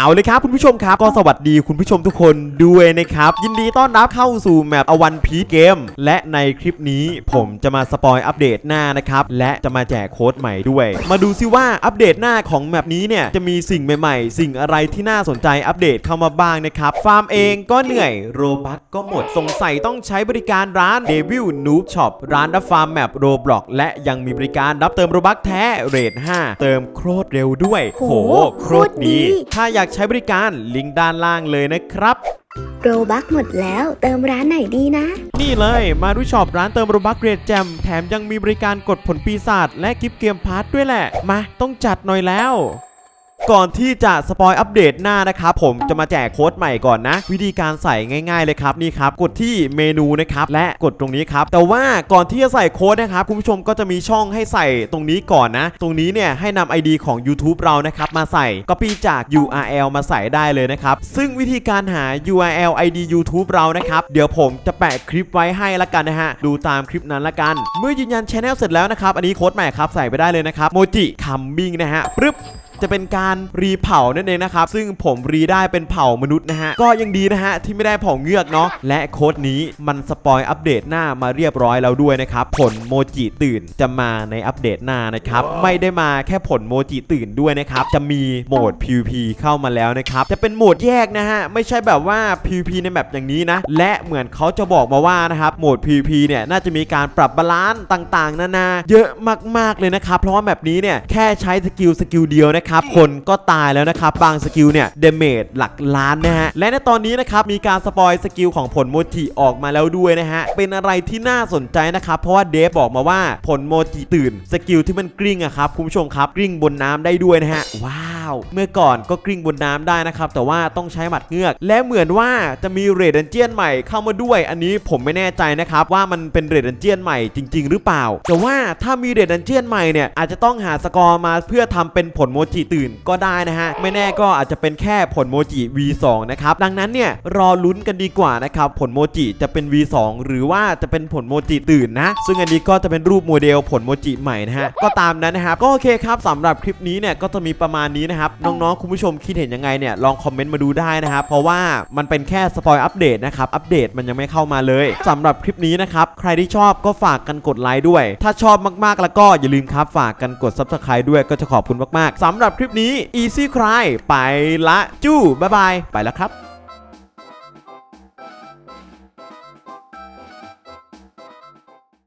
เอาเลยครับคุณผู้ชมครับ ก็สวัสดีคุณผู้ชมทุกคนด้วยนะครับ ยินดีต้อนรับเข้าสู่แมปอวันพีเกมและในคลิปนี้ผมจะมาสปอยอัปเดตหน้านะครับ และจะมาแจกโค้ดใหม่ด้วย มาดูซิว่าอัปเดตหน้าของแมปนี้เนี่ยจะมีสิ่งใหม่ๆ สิ่งอะไรที่น่าสนใจอัปเดตเข้ามาบ้างนะครับ ฟาร์มเองก็เหนื่อยโรบัคก็หมดสงสัยต้องใช้บริการร้าน Devil Noob Shop ร้านรับฟาร์มแมปโรบล็อกและยังมีบริการรับเติมโรบัคแท้เรท5เติมโคตรเร็วด้วย โหโคตรดี ถ้าอยากใช้บริการลิงก์ด้านล่างเลยนะครับโรบักหมดแล้วเติมร้านไหนดีนะ นี่เลยมาดูช็อปร้านเติมโรบัคเกรดแจมแถมยังมีบริการกดผลปีศาจและกิฟต์เกมพาร์ทด้วยแหละ มาต้องจัดหน่อยแล้ว ก่อนที่จะสปอยอัปเดตหน้านะครับผมจะมาแจกโค้ดใหม่ก่อนนะ วิธีการใส่ง่าย ๆเลยครับนี่ครับกดที่เมนูนะครับและกดตรงนี้ครับแต่ว่าก่อนที่จะใส่โค้ดนะครับคุณผู้ชมก็จะมีช่องให้ใส่ตรงนี้ก่อนนะ ตรงนี้เนี่ยให้นำ ID ของ YouTube เรานะครับมาใส่ Copy จาก URL มาใส่ได้เลยนะครับซึ่งวิธีการหา URL ID YouTube เรานะครับเดี๋ยวผมจะแปะคลิปไว้ให้ละกันนะฮะดูตามคลิปนั้นละกัน เมื่อยืนยันช anel เสร็จแล้วนะครับอันนี้โค้ดใหม่ครับใส่ไปได้เลยนะครับโมจิคัมบิ้งนะฮะปึ๊บ จะเป็นการรีเผานั่นเองนะครับ ซึ่งผมรีได้เป็นเผ่ามนุษย์นะฮะ ก็ยังดีนะฮะ ที่ไม่ได้เผ่าเงือกเนาะ และโค้ดนี้มันสปอยอัปเดตหน้ามาเรียบร้อยแล้วด้วยนะครับ ผลโมจิตื่นจะมาในอัปเดตหน้านะครับ ไม่ได้มาแค่ผลโมจิตื่นด้วยนะครับ จะมีโหมด PVP เข้ามาแล้วนะครับ จะเป็นโหมดแยกนะฮะ ไม่ใช่แบบว่า PVP ในแบบอย่างนี้นะ และเหมือนเขาจะบอกมาว่านะครับ โหมด PVP เนี่ย น่าจะมีการปรับบาลานซ์ต่างๆ นานา เยอะมากๆเลยนะครับ เพราะว่าแบบนี้เนี่ย แค่ใช้สกิลสกิลเดียวนะครับคนก็ตายแล้วนะครับ บางสกิลเนี่ยเดเมจหลักล้านนะฮะ และในตอนนี้นะครับ มีการสปอยสกิลของผลโมจิออกมาแล้วด้วยนะฮะ เป็นอะไรที่น่าสนใจนะครับ เพราะว่าเดฟบอกมาว่าผลโมจิตื่น สกิลที่มันกลิ้งอะครับคุณผู้ชมครับกลิ้งบนน้ำได้ด้วยนะฮะ ว้าว เมื่อก่อนก็กลิ้งบนน้ำได้นะครับ แต่ว่าต้องใช้หมัดเงือก และเหมือนว่าจะมีเรดดันเจียนใหม่เข้ามาด้วย อันนี้ผมไม่แน่ใจนะครับว่ามันเป็นเรดดันเจียนใหม่จริง ๆ หรือเปล่า แต่ว่าถ้ามีเรดดันเจียนใหม่เนี่ยอาจจะต้องหาสกอร์มาเพื่อทำเป็นผลโมจิตื่นก็ได้นะฮะ ไม่แน่ก็อาจจะเป็นแค่ผลโมจิ V2 นะครับ ดังนั้นเนี่ยรอลุ้นกันดีกว่านะครับ ผลโมจิจะเป็น V2 หรือว่าจะเป็นผลโมจิตื่นนะ ซึ่งอันนี้ก็จะเป็นรูปโมเดลผลโมจิใหม่นะฮะ ก็ตามนั้นนะครับ ก็โอเคครับสำหรับคลิปนี้เนี่ยก็จะมีประมาณนี้นะครับ น้องๆ คุณผู้ชมคิดเห็นยังไงเนี่ยลองคอมเมนต์มาดูได้นะครับ เพราะว่ามันเป็นแค่สปอยอัปเดตนะครับ อัปเดตมันยังไม่เข้ามาเลยสำหรับคลิปนี้นะครับ ใครที่ชอบก็ฝากกันกดไลค์ด้วย ถ้าชอบมากๆแล้วก็อย่าลืมครับฝากกันกด subscribe ด้วยก็จะขอบคุณมากๆสำหรับคลิปนี้ Easy Cry ไปละจู้บ๊ายบาย ไปแล้วครับ